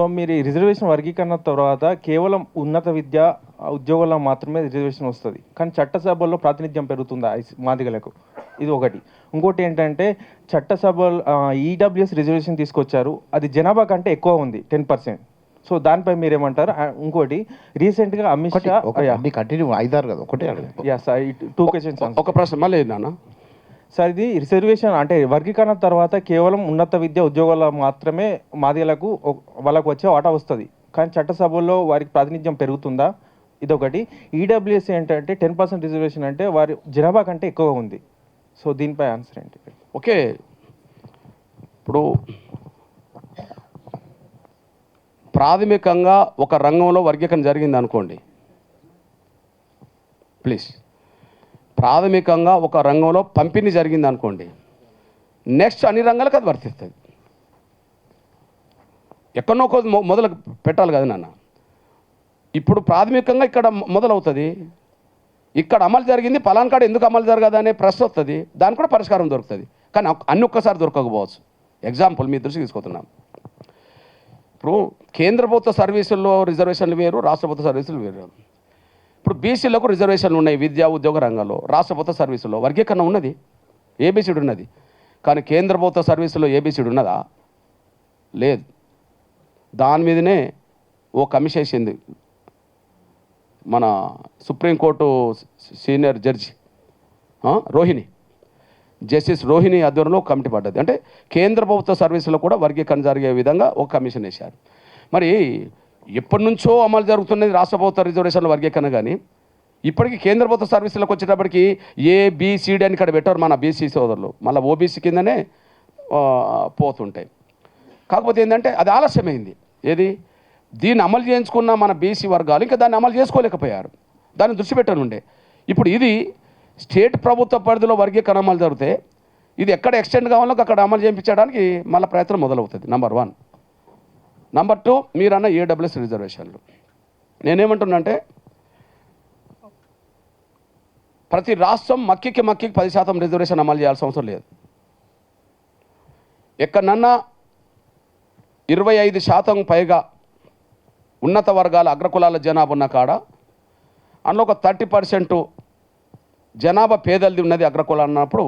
So మీరు ఈ reservation వర్గీకరణ తర్వాత కేవలం ఉన్నత విద్య ఉద్యోగాల్లో మాత్రమే రిజర్వేషన్ వస్తుంది. కానీ చట్టసభల్లో ప్రాతినిధ్యం పెరుగుతుందా? మాదిగలకు. ఇది ఒకటి. ఇంకోటి ఏంటంటే చట్టసభ ఈడబ్ల్యూఎస్ రిజర్వేషన్ తీసుకొచ్చారు. అది జనాభా కంటే ఎక్కువ ఉంది టెన్ పర్సెంట్. సో దానిపై మీరేమంటారు? ఆ, ఇంకోటి రీసెంట్గా అమిత్ షా కంటిన్యూ ఐదారు కదా ఒకటే అడుగు యా సార్ టూ క్వశ్చన్స్ ఒక ప్రశ్న మళ్ళీ నాన్న. సార్ ఇది రిజర్వేషన్ అంటే వర్గీకరణ తర్వాత కేవలం ఉన్నత విద్య ఉద్యోగాల మాత్రమే మాదిగలకు వాళ్ళకు వచ్చే వాటా వస్తుంది. కానీ చట్టసభల్లో వారికి ప్రాతినిధ్యం పెరుగుతుందా? ఇదొకటి. ఈడబ్ల్యూఎస్ ఏంటంటే టెన్ పర్సెంట్ రిజర్వేషన్ అంటే వారి జనాభా కంటే ఎక్కువగా ఉంది. సో దీనిపై ఆన్సర్ ఏంటి? ఓకే. ఇప్పుడు ప్రాథమికంగా ఒక రంగంలో వర్గీకరణ జరిగింది అనుకోండి ప్లీజ్. ప్రాథమికంగా ఒక రంగంలో పంపిణీ జరిగింది అనుకోండి నెక్స్ట్ అన్ని రంగాలకు అది వర్తిస్తుంది. ఎక్కడో మొదలు పెట్టాలి కదా నాన్న. ఇప్పుడు ప్రాథమికంగా ఇక్కడ మొదలవుతుంది ఇక్కడ అమలు జరిగింది పలానా కాడ ఎందుకు అమలు జరగదు అనే ప్రశ్న వస్తుంది దానికి కూడా పరిష్కారం దొరుకుతుంది. కానీ అన్ని ఒక్కసారి దొరకకపోవచ్చు. ఎగ్జాంపుల్ మీ దృష్టికి తీసుకుంటున్నాం ఇప్పుడు కేంద్ర ప్రభుత్వ సర్వీసుల్లో రిజర్వేషన్లు వేరు రాష్ట్ర ప్రభుత్వ సర్వీసులు వేరు. ఇప్పుడు బీసీలకు రిజర్వేషన్లు ఉన్నాయి విద్యా ఉద్యోగ రంగంలో రాష్ట్ర ప్రభుత్వ సర్వీసులో. వర్గీకరణ ఉన్నది ఏబీసీడు ఉన్నది. కానీ కేంద్ర ప్రభుత్వ సర్వీసులో ఏబీసీడు ఉన్నదా? లేదు. దాని మీదనే ఓ కమిషన్ వేసింది. మన supreme court senior judge Rohini. Justice Rohini ఆధ్వర్యంలో కమిటీ పడ్డది. అంటే కేంద్ర ప్రభుత్వ సర్వీసులో కూడా వర్గీకరణ జరిగే విధంగా ఒక కమిషన్ వేశారు. మరి ఎప్పటి నుంచో అమలు జరుగుతున్నది రాష్ట్ర ప్రభుత్వ రిజర్వేషన్ల వర్గీకరణ కానీ ఇప్పటికీ కేంద్ర ప్రభుత్వ సర్వీసులకు వచ్చేటప్పటికి ఏ బీసీడీ అని ఇక్కడ పెట్టారు మన బీసీ సోదరులు. మళ్ళీ ఓబీసీ కిందనే పోతుంటాయి. కాకపోతే ఏంటంటే అది ఆలస్యమైంది. ఏది? దీన్ని అమలు చేయించుకున్న మన బీసీ వర్గాలు ఇంకా దాన్ని అమలు చేసుకోలేకపోయారు. దాన్ని దృష్టి పెట్టనుండే. ఇప్పుడు ఇది స్టేట్ ప్రభుత్వ పరిధిలో వర్గీకరణ అమలు జరిగితే ఇది ఎక్కడ ఎక్స్టెండ్ కావాలో అక్కడ అమలు చేయించడానికి మళ్ళీ ప్రయత్నం మొదలవుతుంది నెంబర్ వన్. నంబర్ టూ మీరన్న ఏడబ్ల్యూఎస్ రిజర్వేషన్లు నేనేమంటున్నంటే ప్రతి రాష్ట్రం మక్కికి మక్కికి పది శాతం రిజర్వేషన్ అమలు చేయాల్సిన అవసరం లేదు. ఎక్కడన్నా ఇరవై ఐదు శాతం పైగా ఉన్నత వర్గాల అగ్రకులాల జనాభా ఉన్న కాడ అందులో ఒక థర్టీ పర్సెంట్ జనాభా పేదలది ఉన్నది అగ్రకులాలు అన్నప్పుడు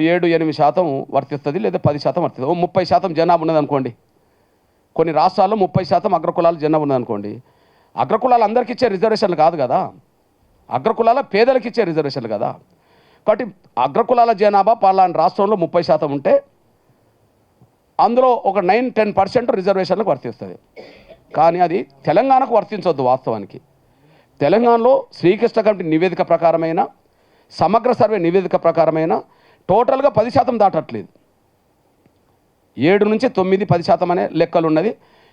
ఏడు ఎనిమిది శాతం వర్తిస్తుంది లేదా పది శాతం వర్తిస్తుంది? ఓ ముప్పై శాతం జనాభా ఉన్నది అనుకోండి. కొన్ని రాష్ట్రాల్లో ముప్పై శాతం అగ్రకులాల జనాభా ఉన్నది అనుకోండి. అగ్రకులాలు అందరికి ఇచ్చే రిజర్వేషన్లు కాదు కదా. అగ్రకులాల పేదలకు ఇచ్చే రిజర్వేషన్లు కదా. కాబట్టి అగ్రకులాల జనాభా పలానా రాష్ట్రంలో ముప్పై శాతం ఉంటే అందులో ఒక నైన్ టెన్ పర్సెంట్ రిజర్వేషన్లకు వర్తిస్తుంది. కానీ అది తెలంగాణకు వర్తించవద్దు వాస్తవానికి. తెలంగాణలో శ్రీకృష్ణ కమిటీ నివేదిక ప్రకారమైన సమగ్ర సర్వే నివేదిక ప్రకారమైన టోటల్గా పది శాతం దాటట్లేదు. ఏడు నుంచి తొమ్మిది పది శాతం అనే లెక్కలు ఉన్నది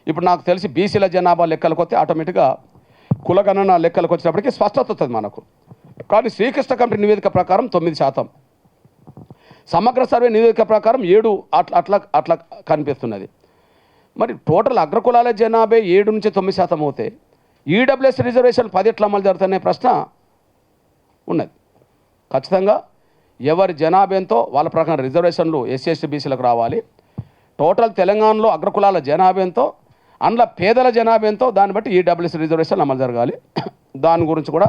ఇప్పుడు నాకు తెలిసి బీసీల జనాభా లెక్కలకు వస్తే ఆటోమేటిక్గా కులగణన లెక్కలకు వచ్చినప్పటికీ స్పష్టత వస్తుంది మనకు. కానీ శ్రీకృష్ణ కమిటీ నివేదిక ప్రకారం తొమ్మిది శాతం. సమగ్ర సర్వే నివేదిక ప్రకారం ఏడు అట్లా అట్లా అట్లా కనిపిస్తున్నది. మరి టోటల్ అగ్రకులాల జనాభా ఏడు నుంచి తొమ్మిది శాతం అవుతే ఈడబ్ల్యూఎస్ రిజర్వేషన్ పది ఎట్లా అమలు జరుగుతాయనే ప్రశ్న ఉన్నది. ఖచ్చితంగా ఎవరి జనాభాంతో వాళ్ళ ప్రకారం రిజర్వేషన్లు ఎస్సీ బీసీలకు రావాలి. టోటల్ తెలంగాణలో అగ్రకులాల జనాభాంతో అందులో పేదల జనాభాంతో దాన్ని బట్టి ఈడబ్ల్యూసీ రిజర్వేషన్ అమలు జరగాలి. దాని గురించి కూడా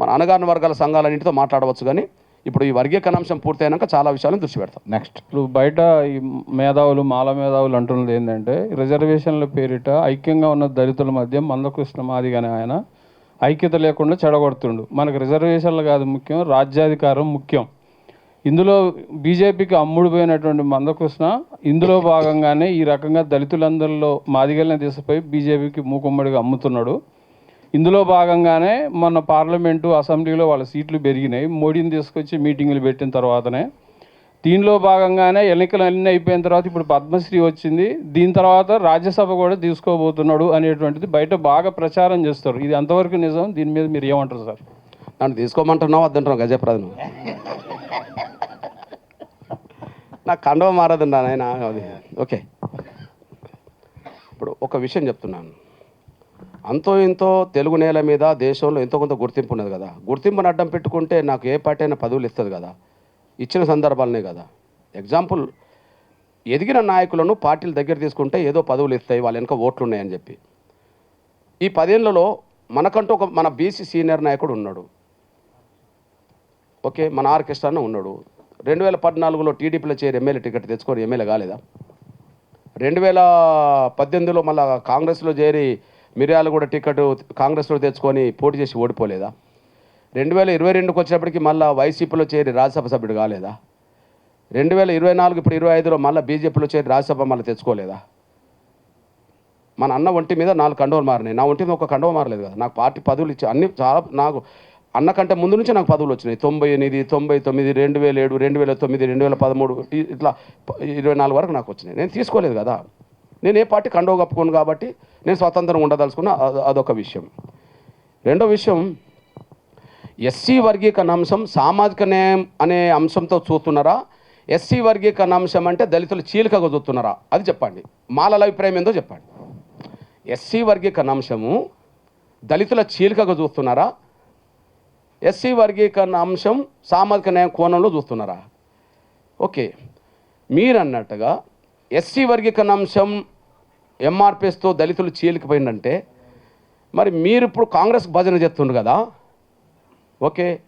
మన అనగాని వర్గాల సంఘాలన్నింటితో మాట్లాడవచ్చు కానీ ఇప్పుడు ఈ వర్గీకరణ అంశం పూర్తయినాక చాలా విషయాలను దృష్టి పెడతాం. నెక్స్ట్. ఇప్పుడు బయట ఈ మేధావులు మాల మేధావులు అంటున్నది ఏంటంటే రిజర్వేషన్ల పేరిట ఐక్యంగా ఉన్న దళితుల మధ్య మందకృష్ణ మాదిగానే ఆయన ఐక్యత లేకుండా చెడగొడుతుండు. మనకు రిజర్వేషన్లు కాదు ముఖ్యం రాజ్యాధికారం ముఖ్యం. ఇందులో బీజేపీకి అమ్ముడు పోయినటువంటి మందకృష్ణ ఇందులో భాగంగానే ఈ రకంగా దళితులందరిలో మాదిగల్ని దిశపై బీజేపీకి మూకుమ్మడిగా అమ్ముతున్నాడు. ఇందులో భాగంగానే మొన్న పార్లమెంటు అసెంబ్లీలో వాళ్ళ సీట్లు పెరిగినాయి. మోడీని తీసుకొచ్చి మీటింగులు పెట్టిన తర్వాతనే. దీనిలో భాగంగానే ఎన్నికలు అన్నీ అయిపోయిన తర్వాత ఇప్పుడు పద్మశ్రీ వచ్చింది. దీని తర్వాత రాజ్యసభ కూడా తీసుకోబోతున్నాడు అనేటువంటిది బయట బాగా ప్రచారం చేస్తారు. ఇది ఎంతవరకు నిజం? దీని మీద మీరు ఏమంటారు సార్? నన్ను తీసుకోమంటున్నావు? వద్దంటున్నావు గజప్రదను. నాకు కండవ మారదండి నాయన. అది. ఓకే. ఇప్పుడు ఒక విషయం చెప్తున్నాను. అంతో ఇంతో తెలుగు నేల మీద దేశంలో ఎంతో కొంత గుర్తింపు ఉన్నది కదా. గుర్తింపును అడ్డం పెట్టుకుంటే నాకు ఏ పార్టీ అయినా పదవులు ఇస్తుంది కదా. ఇచ్చిన సందర్భాలనే కదా. ఎగ్జాంపుల్ ఎదిగిన నాయకులను పార్టీల దగ్గర తీసుకుంటే ఏదో పదవులు ఇస్తాయి వాళ్ళ వెనక ఓట్లు ఉన్నాయని చెప్పి. ఈ పదేళ్ళలో మనకంటూ ఒక మన బీసీ సీనియర్ నాయకుడు ఉన్నాడు. ఓకే మన ఆర్కెస్ట్రాన ఉన్నాడు. రెండు వేల పద్నాలుగులో టీడీపీలో చేరి ఎమ్మెల్యే టికెట్ తెచ్చుకొని ఎమ్మెల్యే కాలేదా? రెండు వేల పద్దెనిమిదిలో మళ్ళా కాంగ్రెస్లో చేరి మిర్యాల కూడా టికెట్ కాంగ్రెస్లో తెచ్చుకొని పోటీ చేసి ఓడిపోలేదా? రెండు వేల ఇరవై రెండుకి వచ్చినప్పటికి మళ్ళీ వైసీపీలో చేరి రాజ్యసభ సభ్యుడు కాలేదా? రెండు వేల ఇరవై నాలుగు ఇప్పుడు ఇరవై ఐదులో మళ్ళీ బీజేపీలో చేరి రాజ్యసభ మళ్ళీ తెచ్చుకోలేదా? మన అన్న ఒంటి మీద నాలుగు కండవలు మారినాయి. నా ఒంటి మీద ఒక కండవ మారలేదు కదా. నాకు పార్టీ పదవులు ఇచ్చి అన్ని చాలా నాకు అన్న కంటే ముందు నుంచి నాకు పదవులు వచ్చినాయి. తొంభై ఎనిమిది తొంభై తొమ్మిది రెండు వేల ఏడు రెండు వేల తొమ్మిది రెండు వేల పదమూడు ఇట్లా ఇరవై నాలుగు వరకు నాకు వచ్చినాయి. నేను తీసుకోలేదు కదా. నేను ఏ పార్టీ కండవ కప్పుకోను కాబట్టి నేను స్వతంత్రం ఉండదలుచుకున్న అదొక విషయం. రెండో విషయం ఎస్సీ వర్గీకరణ అంశం సామాజిక న్యాయం అనే అంశంతో చూస్తున్నారా? ఎస్సీ వర్గీకరణ అంశం అంటే దళితులు చీలికగా చూస్తున్నారా? అది చెప్పండి. మాలల అభిప్రాయం ఏందో చెప్పండి. ఎస్సీ వర్గీకరణ అంశము దళితుల చీలికగా చూస్తున్నారా? ఎస్సీ వర్గీకరణ అంశం సామాజిక న్యాయం కోణంలో చూస్తున్నారా? ఓకే. మీరు అన్నట్టుగా ఎస్సీ వర్గీకరణ అంశం ఎంఆర్పిఎస్తో దళితులు చీలికపోయిందంటే మరి మీరు ఇప్పుడు కాంగ్రెస్ భజన చేస్తుండ్రు కదా? ఓకే.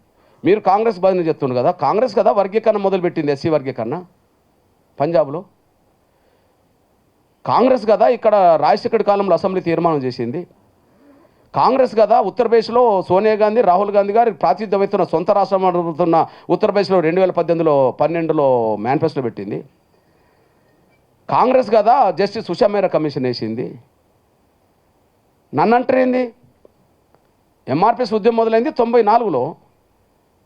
మీరు కాంగ్రెస్ భజన చెప్తుండ్రు కదా? కాంగ్రెస్ కదా వర్గీకరణ మొదలుపెట్టింది ఎస్సీ వర్గీకరణ? పంజాబ్లో? కాంగ్రెస్ కదా ఇక్కడ రాజశేఖర్ కాలంలో అసెంబ్లీ తీర్మానం చేసింది. కాంగ్రెస్ కదా ఉత్తరప్రదేశ్లో సోనియా గాంధీ రాహుల్ గాంధీ గారు ప్రాతినిధ్యం వహిస్తున్న సొంత రాష్ట్రం అడుగుతున్న ఉత్తరప్రదేశ్లో రెండు వేల పద్దెనిమిదిలో పన్నెండులో మేనిఫెస్టో పెట్టింది. కాంగ్రెస్ కదా జస్టిస్ సుషా మేరా కమిషన్ వేసింది. నన్ను అంటారేంది ఎంఆర్పిఎస్ ఉద్యమం మొదలైంది తొంభై నాలుగులో.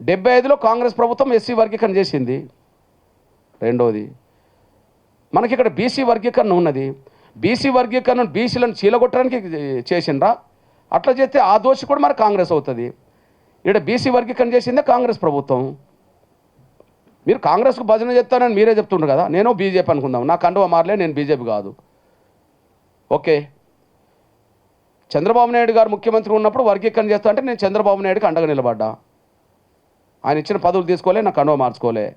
డెబ్బై ఐదులో కాంగ్రెస్ ప్రభుత్వం ఎస్సీ వర్గీకరణ చేసింది. రెండవది మనకి ఇక్కడ బీసీ వర్గీకరణ ఉన్నది. బీసీ వర్గీకరణ బీసీలను చీలగొట్టడానికి చేసిండ్రా? అట్లా చేస్తే ఆ దోషి కూడా మరి కాంగ్రెస్ అవుతుంది. ఇక్కడ బీసీ వర్గీకరణ చేసిందే కాంగ్రెస్ ప్రభుత్వం. మీరు కాంగ్రెస్కు భజన చెప్తానని మీరే చెప్తుండ్రు కదా. నేను బీజేపీ అనుకుందాం. నా కండువ మారలే నేను బీజేపీ కాదు. ఓకే. చంద్రబాబు నాయుడు గారు ముఖ్యమంత్రి ఉన్నప్పుడు వర్గీకరణ చేస్తా అంటే నేను చంద్రబాబు నాయుడుకి అండగా నిలబడ్డా. ఆయన ఇచ్చిన పదవులు తీసుకోలే నా కండువ మార్చుకోలే.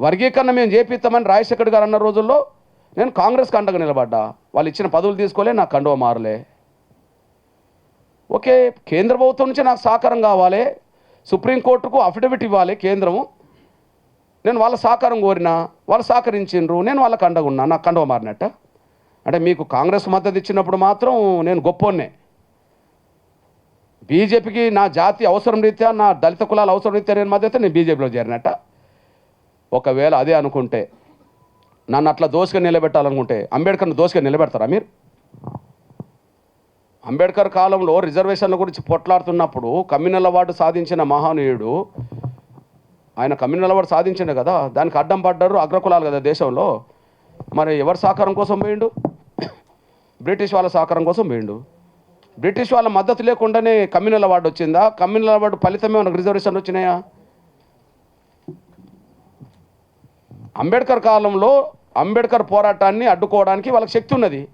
వర్గీకరణ మేము చేపిస్తామని రాజశేఖర్ గారు అన్న రోజుల్లో నేను కాంగ్రెస్కి అండగా నిలబడ్డా. వాళ్ళు ఇచ్చిన పదవులు తీసుకోలే నా కండువ మారలే. ఓకే కేంద్ర ప్రభుత్వం నుంచి నాకు సహకారం కావాలి సుప్రీంకోర్టుకు అఫిడవిట్ ఇవ్వాలి కేంద్రము. నేను వాళ్ళ సహకారం కోరినా వాళ్ళు సహకరించిండ్రు నేను వాళ్ళకి అండగున్నా నాకు కండవ మారినట్ట. అంటే మీకు కాంగ్రెస్ మద్దతు ఇచ్చినప్పుడు మాత్రం నేను గొప్పనే బీజేపీకి నా జాతి అవసరం రీత్యా నా దళిత కులాల అవసరం రీత్యా నేను మద్దతు నేను బీజేపీలో చేరినట్ట. ఒకవేళ అదే అనుకుంటే నన్ను అట్లా దోసుగా నిలబెట్టాలనుకుంటే అంబేద్కర్ని దోసుగా నిలబెడతారా మీరు? అంబేద్కర్ కాలంలో రిజర్వేషన్ల గురించి పొట్లాడుతున్నప్పుడు కమ్యూనల్ అవార్డు సాధించిన మహానీయుడు ఆయన కమ్యూనల్ అవార్డు సాధించిండు కదా దానికి అడ్డం పడ్డారు అగ్రకులాలు కదా దేశంలో. మరి ఎవరి సహకారం కోసం పోయిండు? బ్రిటిష్ వాళ్ళ సహకారం కోసం పోయిండు. బ్రిటిష్ వాళ్ళ మద్దతు లేకుండానే కమ్యూనల్ అవార్డు వచ్చిందా? కమ్యూనల్ అవార్డు ఫలితమే మనకు రిజర్వేషన్లు వచ్చినాయా? అంబేద్కర్ కాలంలో అంబేద్కర్ పోరాటాన్ని అడ్డుకోవడానికి వాళ్ళకి శక్తి ఉన్నది.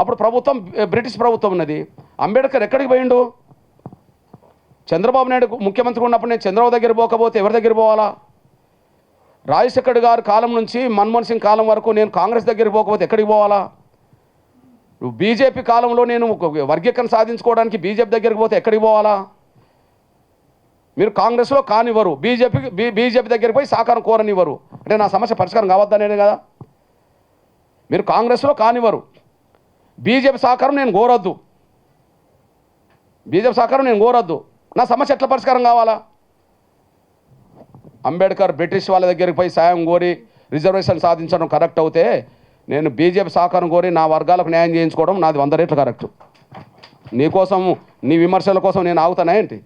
అప్పుడు ప్రభుత్వం బ్రిటిష్ ప్రభుత్వం ఉన్నది. అంబేద్కర్ ఎక్కడికి పోయిండు? చంద్రబాబు నాయుడు ముఖ్యమంత్రి ఉన్నప్పుడు నేను చంద్రబాబు దగ్గర పోకపోతే ఎవరి దగ్గర పోవాలా? రాజశేఖర్ గారి కాలం నుంచి మన్మోహన్ సింగ్ కాలం వరకు నేను కాంగ్రెస్ దగ్గరికి పోకపోతే ఎక్కడికి పోవాలా? బీజేపీ కాలంలో నేను వర్గీకరణ సాధించుకోవడానికి బీజేపీ దగ్గరికి పోతే ఎక్కడికి పోవాలా? మీరు కాంగ్రెస్లో కానివ్వరు. బీజేపీకి బీ బీజేపీ దగ్గరికి పోయి సహకారం కోరనివ్వరు. అంటే నా సమస్య పరిష్కారం కావద్దనే కదా. మీరు కాంగ్రెస్లో కానివ్వరు. బీజేపీ సహకారం నేను కోరొద్దు. బీజేపీ సహకారం నేను కోరొద్దు. నా సమస్య ఎట్లా పరిష్కారం కావాలా? అంబేద్కర్ బ్రిటిష్ వాళ్ళ దగ్గరికి పోయి సాయం కోరి రిజర్వేషన్ సాధించడం కరెక్ట్ అవుతే నేను బీజేపీ సహకారం కోరి నా వర్గాలకు న్యాయం చేయించుకోవడం నాది వంద రేట్లు కరెక్ట్. నీకోసం నీ విమర్శల కోసం నేను ఆగుతానా ఏంటి?